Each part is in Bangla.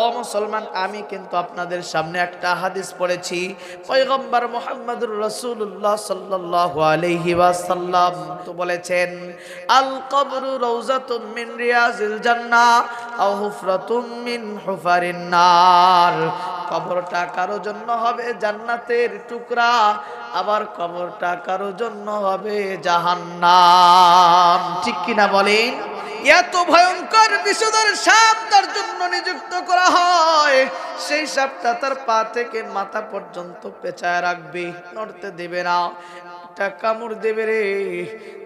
ও মুসলমান, আমি কিন্তু আপনাদের সামনে একটা হাদিস পড়েছি। পয়গম্বর মোহাম্মদুর রসুল্লাহ সাল্লাল্লাহু আলাইহি ওয়াসাল্লাম তো বলেছেন, আল কবরু হুফারিন নার। কবরটা কারও জন্য হবে জান্নাতের টুকরা, আবার কবরটা কারও জন্য হবে জাহান্নাম। ঠিক কিনা বলেন? এত ভয়ঙ্কর বিষধর সাপ তার জন্য নিযুক্ত করা হয়। সেই সাপটা তার পা থেকে মাথা পর্যন্ত পেঁচায় রাখবে, নড়তে দেবে না। একটা কামড় দেবে রে।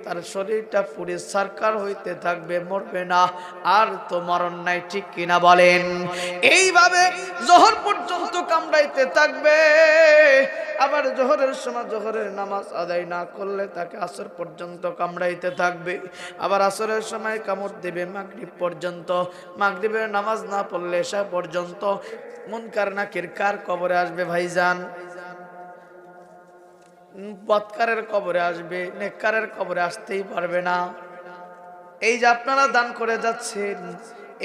তার শরীরটা পুরে সারকার হইতে থাকবে, মরবে না। আর তো মরণ নাই ঠিক কিনা বলেন? এইভাবে জোহর পর্যন্ত কামড়াইতে থাকবে। আবার জোহরের সময় জোহরের নামাজ আদায় না করলে তাকে আসর পর্যন্ত কামড়াইতে থাকবে। আবার আসরের সময় কামড় দেবে মাগরিব পর্যন্ত। মাগরিবের নামাজ না পড়লে এসা পর্যন্ত মুনকার নাকির কার কবরে আসবে ভাইজান? বৎকারের কবরে আসবে, নেককারের কবরে আসতেই পারবে না। এই যে আপনারা দান করে যাচ্ছেন,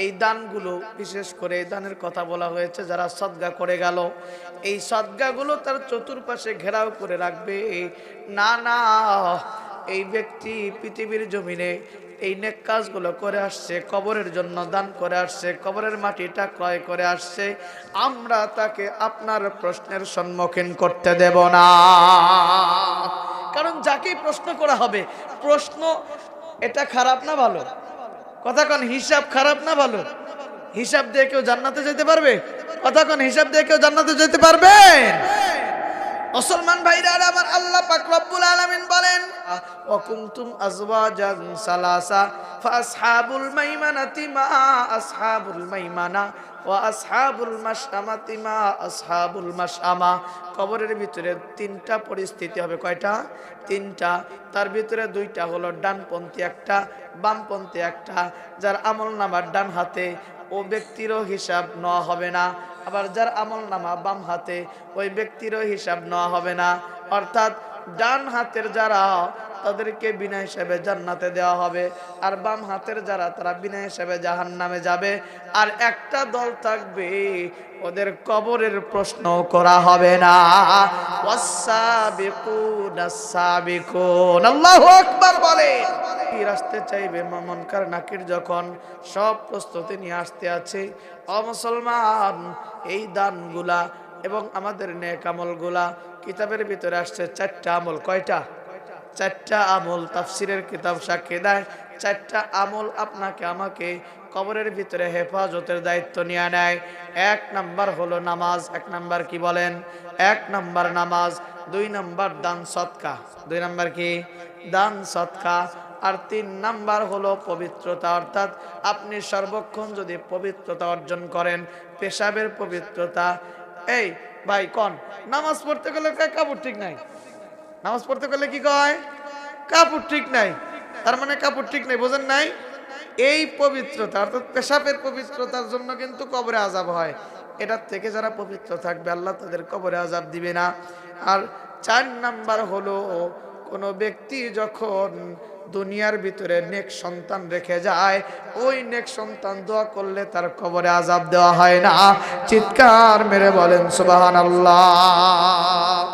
এই দানগুলো বিশেষ করে দানের কথা বলা হয়েছে, যারা সদ্গা করে গেল, এই সদ্গাগুলো তার চতুর্পাশে ঘেরাও করে রাখবে। না না, এই ব্যক্তি পৃথিবীর জমিনে এই নেক কাজগুলো করে আসছে, কবরের জন্য দান করে আসছে, কবরের মাটিটা ক্রয় করে আসছে, আমরা তাকে আপনার প্রশ্নের সম্মুখীন করতে দেব না। কারণ যাকেই প্রশ্ন করা হবে, প্রশ্ন এটা খারাপ না ভালো? কথা কোন, হিসাব খারাপ না ভালো? হিসাব দিয়ে কেউ জান্নাতে যেতে পারবে? কথা কোন, হিসাব দিয়ে কেউ জান্নাতে যেতে পারবে মুসলমান ভাইরা আমার আল্লাহ পাক রব্বুল আলামিন বলেন ওয়া কুনতুম আজওয়াজান সালাসা, ফাসহাবুল মাইমানাতি মা আসহাবুল মাইমানা, ওয়া আসহাবুল মাশআমাতি মা আসহাবুল মাশআমা। কবরের ভিতরে তিনটা পরিস্থিতি হবে, কয়টা? তিনটা। তার ভিতরে দুইটা হলো ডানপন্থী একটা, বামপন্থী একটা, যার আমল নামার ডান হাতে ও ব্যক্তিরও হিসাব নেওয়া হবে না। আবার যার আমল নামা বাম হাতে, ওই ব্যক্তিরও হিসাব নেওয়া হবে না। অর্থাৎ ডান হাতের যারা, তাদেরকে বিনা হিসাবে জান্নাতে দেওয়া হবে। আর বাম হাতের যারা, তারা বিনা হিসাবে জাহান নামে যাবে। আর একটা দল থাকবে, ওদের কবরের প্রশ্ন করা হবে না। বলে ফির আসতে চাইবে মনকার নাকির যখন সব প্রস্তুতি নিয়ে আসতে আছে। অমুসলমান এই দানগুলা এবং আমাদের নেক আমলগুলা কিতাবের ভিতরে আসছে চারটা আমল। কয়টা? চারটা আমল তাফসিরের কিতাব সাক্ষী দেয়। চারটা আমল আপনাকে আমাকে কবরের ভিতরে হেফাজতের দায়িত্ব নিয়ে নেয়। এক নাম্বার হলো নামাজ। এক নাম্বার কি বলেন? এক নাম্বার নামাজ, দুই নাম্বার দান সৎকা। দুই নাম্বার কি? দান সৎকা। আর তিন নাম্বার হলো পবিত্রতা। অর্থাৎ আপনি সর্বক্ষণ যদি পবিত্রতা অর্জন করেন, পেশাবের পবিত্রতা। এই ভাই, কন, নামাজ পড়তে গেলে কাপড় ঠিক নাই? নামাজ পড়তে গেলে কি কয়? কাপড় ঠিক নাই। তার মানে কাপড় ঠিক নাই, বোঝেন নাই? এই পবিত্রতা, অর্থাৎ পেশাবের পবিত্রতার জন্য কিন্তু কবরে আজাব হয়। এটার থেকে যারা পবিত্র থাকবে, আল্লাহ তাদের কবরে আজাব দিবে না। আর চার নাম্বার হলো, কোনো ব্যক্তি যখন দুনিয়ার ভিতরে নেক সন্তান রেখে যায়, ওই নেক সন্তান দোয়া করলে তার কবরে আজাব দেওয়া হয় না। চিৎকার মেরে বলেন সুবাহান আল্লাহ